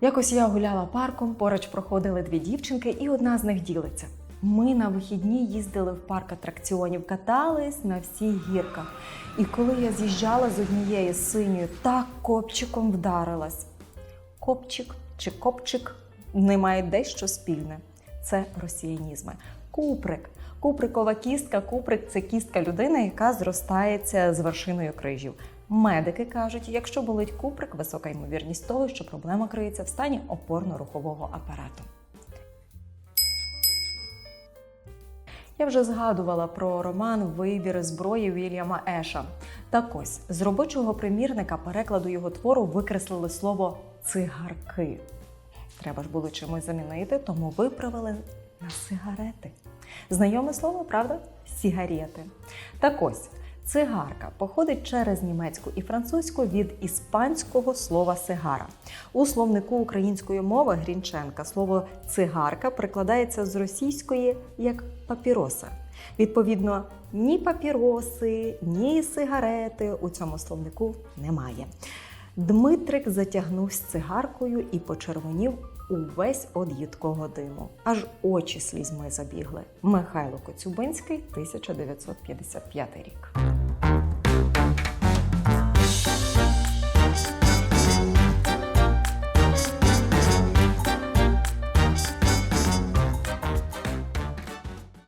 Якось я гуляла парком, поруч проходили дві дівчинки, і одна з них ділиться. Ми на вихідні їздили в парк атракціонів, катались на всіх гірках. І коли я з'їжджала з однієї синьою, так копчиком вдарилась. Копчик чи копчик не мають дещо спільне. Це росіянізми. Куприк. Куприкова кістка. Куприк це кістка людини, яка зростається з вершиною крижів. Медики кажуть, якщо болить куприк, висока ймовірність того, що проблема криється в стані опорно-рухового апарату. Я вже згадувала про роман Вибір зброї Вільяма Еша. Так ось з робочого примірника перекладу його твору викреслили слово цигарки. Треба ж було чимось замінити, тому виправили на сигарети. Знайоме слово, правда? Сігарети. Так ось. Цигарка походить через німецьку і французьку від іспанського слова сигара. У словнику української мови Грінченка слово цигарка прикладається з російської як папіроса. Відповідно, ні папіроси, ні сигарети у цьому словнику немає. Дмитрик затягнувся цигаркою і почервонів увесь од їдкого диму. Аж очі слізьми забігли. Михайло Коцюбинський, 1955 рік.